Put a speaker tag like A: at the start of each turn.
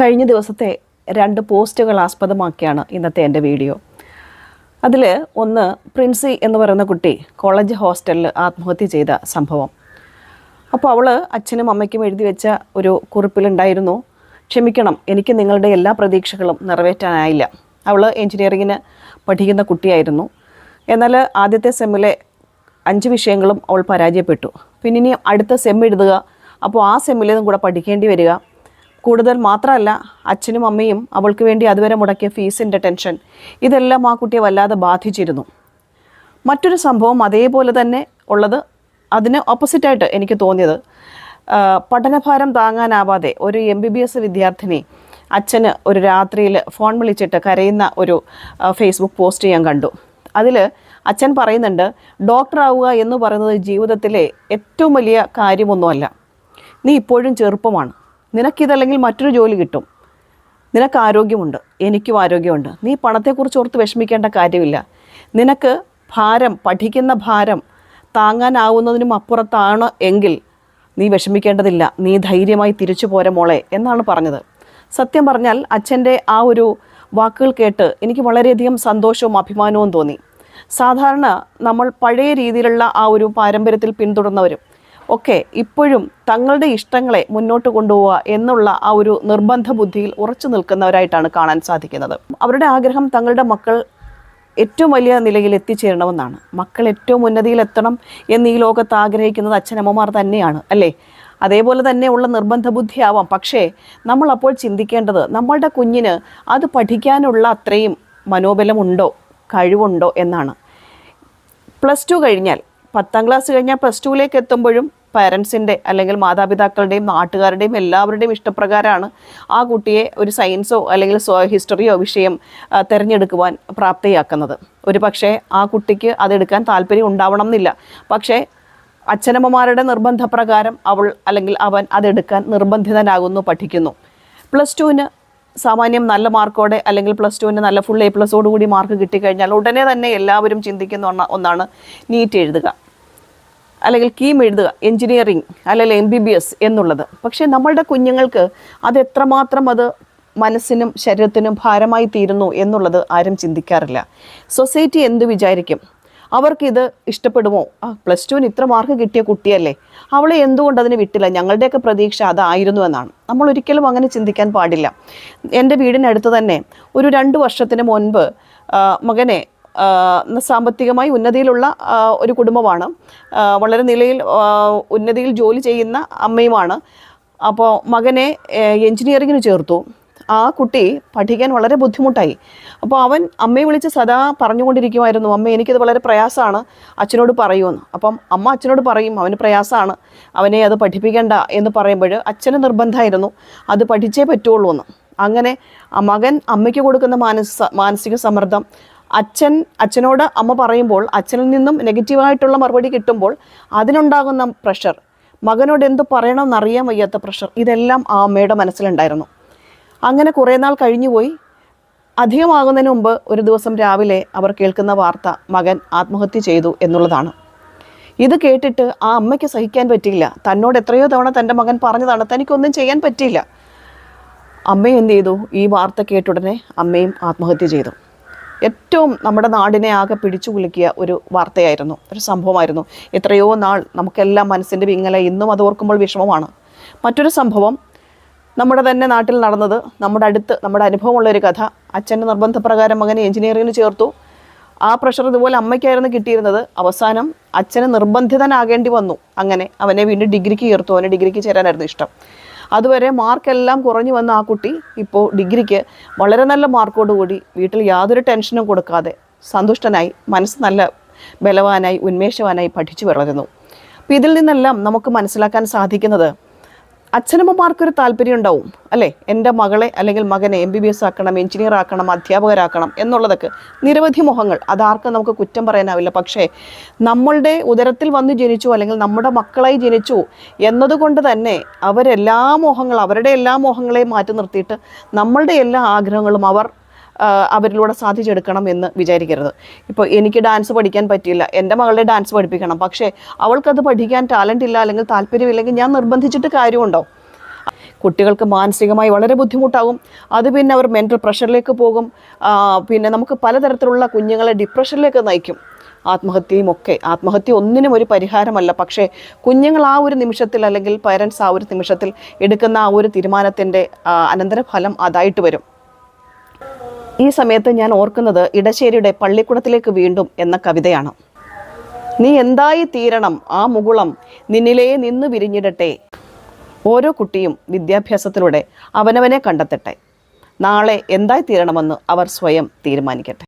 A: കഴിഞ്ഞ ദിവസത്തെ രണ്ട് പോസ്റ്റുകൾ ആസ്പദമാക്കിയാണ് ഇന്നത്തെ എന്റെ വീഡിയോ. അതിൽ ഒന്ന് പ്രിൻസി എന്ന് പറയുന്ന കുട്ടി കോളേജ് ഹോസ്റ്റലിൽ ആത്മഹത്യ ചെയ്ത സംഭവം. അപ്പോൾ അവൾ അച്ഛനും അമ്മയ്ക്കും എഴുതി വെച്ച ഒരു കുറിപ്പിലുണ്ടായിരുന്നു ക്ഷമിക്കണം എനിക്ക് നിങ്ങളുടെ എല്ലാ പ്രതീക്ഷകളും നിറവേറ്റാനായില്ല. അവൾ എൻജിനീയറിങ്ങിന് പഠിക്കുന്ന കുട്ടിയായിരുന്നു. എന്നാൽ ആദ്യത്തെ സെമ്മിലെ അഞ്ച് വിഷയങ്ങളും അവൾ പരാജയപ്പെട്ടു. പിന്നെ ഇനി അടുത്ത സെം എഴുതുക അപ്പോൾ ആ സെമ്മിലേതും കൂടെ പഠിക്കേണ്ടി വരിക കൂടുതൽ മാത്രമല്ല അച്ഛനും അമ്മയും അവൾക്ക് വേണ്ടി അതുവരെ മുടക്കിയ ഫീസിന്റെ ടെൻഷൻ. ഇതെല്ലാം ആ കുട്ടിയെ വല്ലാതെ ബാധിച്ചിരുന്നു. മറ്റൊരു സംഭവം അതേപോലെ തന്നെ ഉള്ളത് അതിന് ഓപ്പോസിറ്റായിട്ട് എനിക്ക് തോന്നിയത്. പഠനഭാരം താങ്ങാനാവാതെ ഒരു എം ബി ബി എസ് വിദ്യാർത്ഥിനി അച്ഛന് ഒരു രാത്രിയിൽ ഫോൺ വിളിച്ചിട്ട് കരയുന്ന ഒരു ഫേസ്ബുക്ക് പോസ്റ്റ് ഞാൻ കണ്ടു. അതിൽ അച്ഛൻ പറയുന്നുണ്ട് ഡോക്ടർ ആവുക എന്ന് പറയുന്നത് ജീവിതത്തിലെ ഏറ്റവും വലിയ കാര്യമൊന്നുമല്ല. നീ ഇപ്പോഴും ചെറുപ്പമാണ്. നിനക്കിതല്ലെങ്കിൽ മറ്റൊരു ജോലി കിട്ടും. നിനക്ക് ആരോഗ്യമുണ്ട്. എനിക്കും ആരോഗ്യമുണ്ട്. നീ പണത്തെക്കുറിച്ച് ഓർത്ത് വിഷമിക്കേണ്ട കാര്യമില്ല. നിനക്ക് ഭാരം പഠിക്കുന്ന ഭാരം താങ്ങാനാവുന്നതിനും അപ്പുറത്താണ് എങ്കിൽ നീ വിഷമിക്കേണ്ടതില്ല. നീ ധൈര്യമായി തിരിച്ചു പോരെ മോളെ എന്നാണ് പറഞ്ഞത്. സത്യം പറഞ്ഞാൽ അച്ഛന്റെ ആ ഒരു വാക്കുകൾ കേട്ട് എനിക്ക് വളരെയധികം സന്തോഷവും അഭിമാനവും തോന്നി. സാധാരണ നമ്മൾ പഴയ രീതിയിലുള്ള ആ ഒരു പാരമ്പര്യത്തിൽ പിന്തുടർന്നവരും ഒക്കെ ഇപ്പോഴും തങ്ങളുടെ ഇഷ്ടങ്ങളെ മുന്നോട്ട് കൊണ്ടുപോവുക എന്നുള്ള ആ ഒരു നിർബന്ധ ബുദ്ധിയിൽ ഉറച്ചു നിൽക്കുന്നവരായിട്ടാണ് കാണാൻ സാധിക്കുന്നത്. അവരുടെ ആഗ്രഹം തങ്ങളുടെ മക്കൾ ഏറ്റവും വലിയ നിലയിൽ എത്തിച്ചേരണമെന്നാണ്. മക്കൾ ഏറ്റവും ഉന്നതിയിൽ എത്തണം എന്ന് ഈ ലോകത്ത് ആഗ്രഹിക്കുന്നത് അച്ഛനമ്മമാർ തന്നെയാണ് അല്ലേ? അതേപോലെ തന്നെ ഉള്ള നിർബന്ധ ബുദ്ധിയാവാം. പക്ഷേ നമ്മൾ അപ്പോൾ ചിന്തിക്കേണ്ടത് നമ്മളുടെ കുഞ്ഞിന് അത് പഠിക്കാനുള്ള അത്രയും മനോബലമുണ്ടോ കഴിവുണ്ടോ എന്നാണ്. പ്ലസ് ടു കഴിഞ്ഞാൽ പത്താം ക്ലാസ് കഴിഞ്ഞാൽ പ്ലസ് ടുവിലേക്ക് എത്തുമ്പോഴും പാരൻസിന്റെ അല്ലെങ്കിൽ മാതാപിതാക്കളുടെയും നാട്ടുകാരുടെയും എല്ലാവരുടെയും ഇഷ്ടപ്രകാരമാണ് ആ കുട്ടിയെ ഒരു സയൻസോ അല്ലെങ്കിൽ ഹിസ്റ്ററിയോ വിഷയം തിരഞ്ഞെടുക്കുവാൻ പ്രാപ്തിയാക്കുന്നത്. ഒരു പക്ഷേ ആ കുട്ടിക്ക് അതെടുക്കാൻ താല്പര്യം ഉണ്ടാവണം എന്നില്ല. പക്ഷേ അച്ഛനമ്മമാരുടെ നിർബന്ധപ്രകാരം അവൾ അല്ലെങ്കിൽ അവൻ അതെടുക്കാൻ നിർബന്ധിതനാകുന്നു പഠിക്കുന്നു. പ്ലസ് ടുവിന് സാമാന്യം നല്ല മാർക്കോടെ അല്ലെങ്കിൽ പ്ലസ് ടുവിന് നല്ല ഫുൾ എ പ്ലസോടുകൂടി മാർക്ക് കിട്ടിക്കഴിഞ്ഞാൽ ഉടനെ തന്നെ എല്ലാവരും ചിന്തിക്കുന്ന ഒന്നാണ് നീറ്റ് എഴുതുക. അല്ലെങ്കിൽ കീം എഴുതുക എഞ്ചിനീയറിംഗ് അല്ലെങ്കിൽ എം ബി ബി എസ് എന്നുള്ളത്. പക്ഷേ നമ്മളുടെ കുഞ്ഞുങ്ങൾക്ക് അത് എത്രമാത്രം അത് മനസ്സിനും ശരീരത്തിനും ഭാരമായി തീരുന്നു എന്നുള്ളത് ആരും ചിന്തിക്കാറില്ല. സൊസൈറ്റി എന്ത് വിചാരിക്കും? അവർക്കിത് ഇഷ്ടപ്പെടുമോ? ആ പ്ലസ് ടുവിന് ഇത്ര മാർക്ക് കിട്ടിയ കുട്ടിയല്ലേ. അവളെ എന്തുകൊണ്ട് അതിന് വിട്ടില്ല? ഞങ്ങളുടെയൊക്കെ പ്രതീക്ഷ അതായിരുന്നു എന്നാണ്. നമ്മൾ ഒരിക്കലും അങ്ങനെ ചിന്തിക്കാൻ പാടില്ല. എന്റെ വീടിനടുത്ത് തന്നെ ഒരു രണ്ട് വർഷത്തിന് മുൻപ് മകനെ സാമ്പത്തികമായി ഉന്നതിയിലുള്ള ഒരു കുടുംബമാണ്. വളരെ നിലയിൽ ഉന്നതിയിൽ ജോലി ചെയ്യുന്ന അമ്മയുമാണ്. അപ്പോൾ മകനെ എൻജിനീയറിങ്ങിന് ചേർത്തു. ആ കുട്ടി പഠിക്കാൻ വളരെ ബുദ്ധിമുട്ടായി. അപ്പോൾ അവൻ അമ്മയെ വിളിച്ച് സദാ പറഞ്ഞുകൊണ്ടിരിക്കുമായിരുന്നു അമ്മ എനിക്കത് വളരെ പ്രയാസമാണ് അച്ഛനോട് പറയുമെന്ന് അപ്പം അമ്മ അച്ഛനോട് പറയും അവന് പ്രയാസമാണ് അവനെ അത് പഠിപ്പിക്കേണ്ട എന്ന് പറയുമ്പോൾ അച്ഛന് നിർബന്ധമായിരുന്നു അത് പഠിച്ചേ പറ്റുള്ളൂ എന്ന് അങ്ങനെ മകൻ അമ്മയ്ക്ക് കൊടുക്കുന്ന മാനസ മാനസിക സമ്മർദ്ദം അച്ഛൻ അച്ഛനോട് അമ്മ പറയുമ്പോൾ അച്ഛനിൽ നിന്നും നെഗറ്റീവായിട്ടുള്ള മറുപടി കിട്ടുമ്പോൾ അതിനുണ്ടാകുന്ന പ്രഷർ മകനോട് എന്ത് പറയണമെന്നറിയാൻ വയ്യാത്ത പ്രഷർ ഇതെല്ലാം ആ അമ്മയുടെ മനസ്സിലുണ്ടായിരുന്നു. അങ്ങനെ കുറേ നാൾ കഴിഞ്ഞുപോയി അധികമാകുന്നതിന് മുമ്പ് ഒരു ദിവസം രാവിലെ അവർ കേൾക്കുന്ന വാർത്ത മകൻ ആത്മഹത്യ ചെയ്തു എന്നുള്ളതാണ്. ഇത് കേട്ടിട്ട് ആ അമ്മയ്ക്ക് സഹിക്കാൻ പറ്റിയില്ല. തന്നോട് എത്രയോ തവണ തന്റെ മകൻ പറഞ്ഞതാണ് തനിക്കൊന്നും ചെയ്യാൻ പറ്റിയില്ല. അമ്മയും എന്ത് ചെയ്തു? ഈ വാർത്ത കേട്ടുടനെ അമ്മയും ആത്മഹത്യ ചെയ്തു. ഏറ്റവും നമ്മുടെ നാടിനെ ആകെ പിടിച്ചു കുലുക്കിയ ഒരു വാർത്തയായിരുന്നു. ഒരു സംഭവമായിരുന്നു. എത്രയോ നാൾ നമുക്കെല്ലാം മനസ്സിന്റെ വിങ്ങല ഇന്നും അത് ഓർക്കുമ്പോൾ വിഷമമാണ്. മറ്റൊരു സംഭവം നമ്മുടെ തന്നെ നാട്ടിൽ നടന്നത് നമ്മുടെ അടുത്ത് നമ്മുടെ അനുഭവമുള്ള ഒരു കഥ. അച്ഛന്റെ നിർബന്ധപ്രകാരം മകനെ എഞ്ചിനീയറിംഗിന് ചേർത്തു. ആ പ്രഷർ ഇതുപോലെ അമ്മയ്ക്കായിരുന്നു കിട്ടിയിരുന്നത്. അവസാനം അച്ഛന് നിർബന്ധിതനാകേണ്ടി വന്നു. അങ്ങനെ അവനെ വീണ്ടും ഡിഗ്രിക്ക് ചേർത്തു. അവന് ഡിഗ്രിക്ക് ചേരാനായിരുന്നു ഇഷ്ടം. അതുവരെ മാർക്കെല്ലാം കുറഞ്ഞു വന്ന ആ കുട്ടി ഇപ്പോൾ ഡിഗ്രിക്ക് വളരെ നല്ല മാർക്കോടുകൂടി വീട്ടിൽ യാതൊരു ടെൻഷനും കൊടുക്കാതെ സന്തുഷ്ടനായി മനസ്സ് നല്ല ബലവാനായി ഉന്മേഷവാനായി പഠിച്ചു വളരുന്നു. അപ്പോൾ ഇതിൽ നിന്നെല്ലാം നമുക്ക് മനസ്സിലാക്കാൻ സാധിക്കുന്നത് അച്ഛനമ്മമാർക്കൊരു താല്പര്യം ഉണ്ടാവും അല്ലേ? എന്റെ മകളെ അല്ലെങ്കിൽ മകനെ എം ബി ബി എസ് ആക്കണം എഞ്ചിനീയർ ആക്കണം അധ്യാപകരാക്കണം എന്നുള്ളതൊക്കെ നിരവധി മുഖങ്ങൾ. അതാർക്കും നമുക്ക് കുറ്റം പറയാനാവില്ല. പക്ഷേ നമ്മളുടെ ഉദരത്തിൽ വന്ന് ജനിച്ചു അല്ലെങ്കിൽ നമ്മുടെ മക്കളായി ജനിച്ചു എന്നതുകൊണ്ട് തന്നെ അവരെല്ലാ മോഹങ്ങൾ അവരുടെ എല്ലാ മോഹങ്ങളെയും മാറ്റി നിർത്തിയിട്ട് നമ്മളുടെ എല്ലാ ആഗ്രഹങ്ങളും അവർ അവരിലൂടെ സാധിച്ചെടുക്കണം എന്ന് വിചാരിക്കരുത്. ഇപ്പോൾ എനിക്ക് ഡാൻസ് പഠിക്കാൻ പറ്റില്ല എന്റെ മകളെ ഡാൻസ് പഠിപ്പിക്കണം. പക്ഷേ അവൾക്കത് പഠിക്കാൻ ടാലന്റ് ഇല്ല അല്ലെങ്കിൽ താല്പര്യമില്ലെങ്കിൽ ഞാൻ നിർബന്ധിച്ചിട്ട് കാര്യമുണ്ടോ? കുട്ടികൾക്ക് മാനസികമായി വളരെ ബുദ്ധിമുട്ടാകും. അത് പിന്നെ അവർ മെന്റൽ പ്രഷറിലേക്ക് പോകും. പിന്നെ നമുക്ക് പലതരത്തിലുള്ള കുഞ്ഞുങ്ങളെ ഡിപ്രഷനിലേക്ക് നയിക്കും. ആത്മഹത്യയും ഒക്കെ. ആത്മഹത്യ ഒന്നിനും ഒരു പരിഹാരമല്ല. പക്ഷേ കുഞ്ഞുങ്ങൾ ആ ഒരു നിമിഷത്തിൽ അല്ലെങ്കിൽ പേരൻസ് ആ ഒരു നിമിഷത്തിൽ എടുക്കുന്ന ആ ഒരു തീരുമാനത്തിന്റെ അനന്തരഫലം അതായിട്ട് വരും. ഈ സമയത്ത് ഞാൻ ഓർക്കുന്നത് ഇടശ്ശേരിയുടെ പള്ളിക്കുടത്തിലേക്ക് വീണ്ടും എന്ന കവിതയാണ്. നീ എന്തായി തീരണം ആ മുകുളം നിന്നിലേ നിന്ന് വിരിഞ്ഞിടട്ടെ. ഓരോ കുട്ടിയും വിദ്യാഭ്യാസത്തിലൂടെ അവനവനെ കണ്ടെത്തട്ടെ. നാളെ എന്തായി തീരണമെന്ന് അവർ സ്വയം തീരുമാനിക്കട്ടെ.